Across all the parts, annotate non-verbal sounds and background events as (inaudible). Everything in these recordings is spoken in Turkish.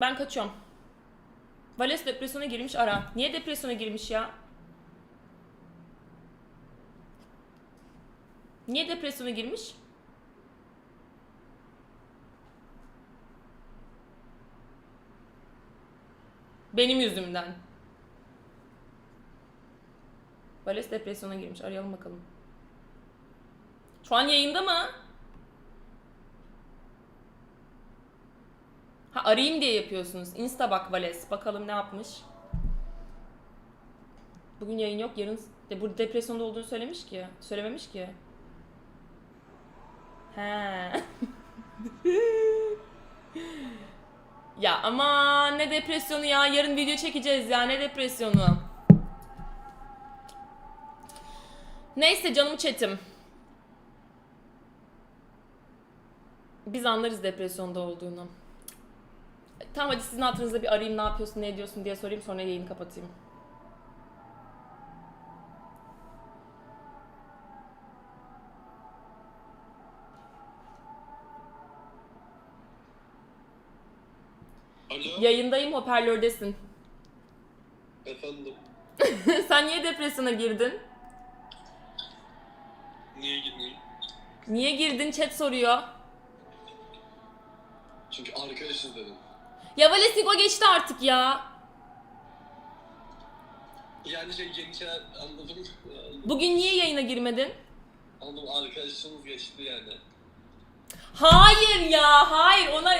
Ben kaçıyorum. Vales depresyona girmiş ara. Niye depresyona girmiş ya? Niye depresyona girmiş? Benim yüzümden. Vales depresyona girmiş. Arayalım bakalım. Şu an yayında mı? Ha arayayım diye yapıyorsunuz. Insta bak Vales. Bakalım ne yapmış. Bugün yayın yok. Yarın de bu depresyonda olduğunu söylemiş ki. Söylememiş ki. He. (laughs) ya ama ne depresyonu ya. Yarın video çekeceğiz ya. Ne depresyonu. Neyse canım chatim. Biz anlarız depresyonda olduğunu. Tamam hadi sizin hatırınızda bir arayayım ne yapıyorsun ne ediyorsun diye sorayım sonra yayını kapatayım. Alo. Yayındayım hoparlördesin. Efendim. (laughs) Sen niye depresyona girdin? Niye gitmeyeyim? Niye girdin chat soruyor. Çünkü arkadaşız dedim. Ya Valesnik o geçti artık ya. Yani şey yeni şeyler anladım. Bugün niye yayına girmedin? Anladım arkadaşımız geçti yani. Hayır ya hayır ona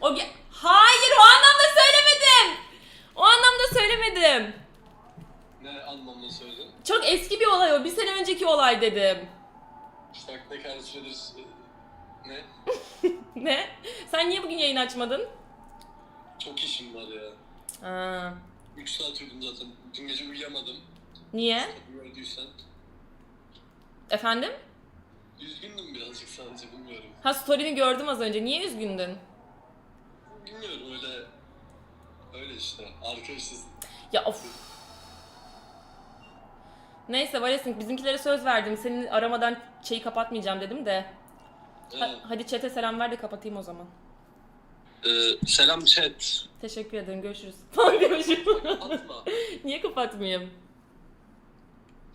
o ge- hayır o anlamda söylemedim. O anlamda söylemedim. Ne anlamda söyledin? Çok eski bir olay o. Bir sene önceki olay dedim. İşte bak ne kadar süredir... e, Ne? (laughs) Ne? Sen niye bugün yayın açmadın? Çok işim var ya. Ha. 3 saat uyudum zaten. Dün gece uyuyamadım. Niye? Gördüysen. Efendim? Üzgündüm birazcık sadece bilmiyorum. Ha story'ni gördüm az önce. Niye üzgündün? Bilmiyorum öyle... Öyle işte. Arkadaşız. Ya of. Neyse Valesink bizimkilere söz verdim. Seni aramadan şeyi kapatmayacağım dedim de. Ha- Evet. hadi chat'e selam ver de kapatayım o zaman. Ee, selam chat. Teşekkür ederim. Görüşürüz. (laughs) Tamam görüşürüz. Atma. (laughs) Niye kapatmayayım?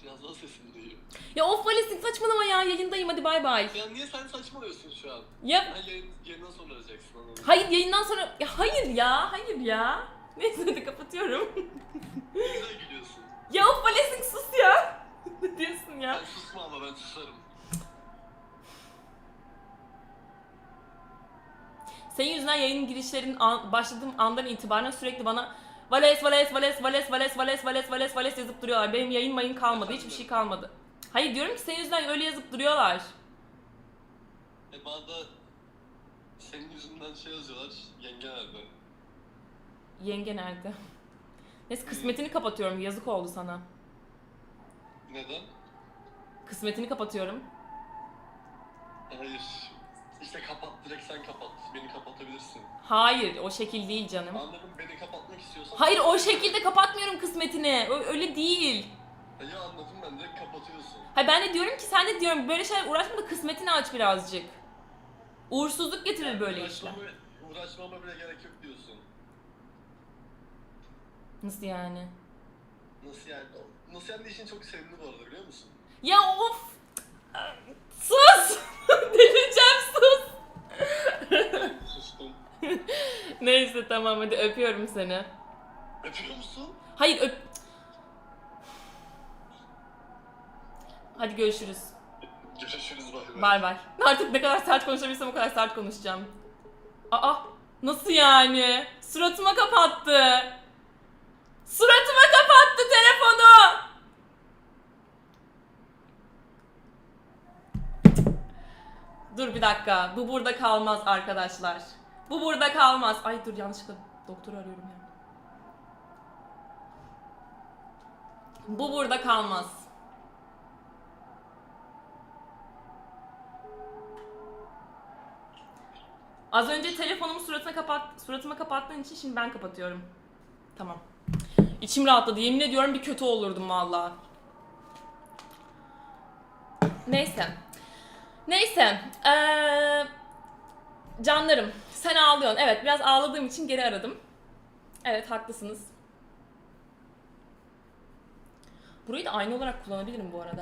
Biraz daha sesini duyuyor. Ya of Valesink saçmalama ya. Yayındayım hadi bay bay. Ya niye sen saçmalıyorsun şu an? Ya Ben yayın, yayından sonra arayacaksın anladın hayır yayından sonra ya hayır ya hayır ya. (laughs) Neyse hadi kapatıyorum. Ne güzel gülüyorsun. ya of Valesink sus ya. ne diyorsun ya? Ben susma ama ben susarım. Senin yüzünden yayın girişlerin an, başladığım andan itibaren sürekli bana Vales, Vales, Vales, Vales, Vales, Vales, Vales, Vales, Vales yazıp duruyorlar. Benim yayın mayın kalmadı. Hiçbir şey kalmadı. Hayır diyorum ki senin yüzünden öyle yazıp duruyorlar. E bana da senin yüzünden şey yazıyorlar. Yenge nerede? Yenge nerede? (laughs) Neyse kısmetini kapatıyorum. Yazık oldu sana. Neden? Kısmetini kapatıyorum. Hayır. İşte kapat direkt sen kapat. Beni kapatabilirsin. Hayır o şekil değil canım. Anladım beni kapatmak istiyorsan. Hayır o şekilde kapatmıyorum kısmetini. Ö- öyle değil. Ya anladım ben direkt kapatıyorsun. Hayır ben de diyorum ki sen de diyorum böyle şeyler uğraşma da kısmetini aç birazcık. Uğursuzluk getirir böyle işler. Uğraşmama, uğraşmama bile gerek yok diyorsun. Nasıl yani? Nasıl yani? Nasıl yani işin çok sevimli bu arada biliyor musun? Ya of! Sus! Neyse tamam hadi öpüyorum seni. Öpüyor musun? Hayır öp... Hadi görüşürüz. Görüşürüz bay bay. Bay bay. Artık ne kadar sert konuşabilsem o kadar sert konuşacağım. Aa! Nasıl yani? Suratıma kapattı. Suratıma kapattı telefonu. Dur bir dakika. Bu burada kalmaz arkadaşlar. Bu burada kalmaz. Ay dur yanlışlıkla doktoru arıyorum ya. Bu burada kalmaz. Az önce telefonumu suratına kapat, suratıma kapattığın için şimdi ben kapatıyorum. Tamam. İçim rahatladı. Yemin ediyorum bir kötü olurdum valla. Neyse. Neyse. Ee, Canlarım, sen ağlıyorsun. Evet, biraz ağladığım için geri aradım. Evet, haklısınız. Burayı da aynı olarak kullanabilirim bu arada.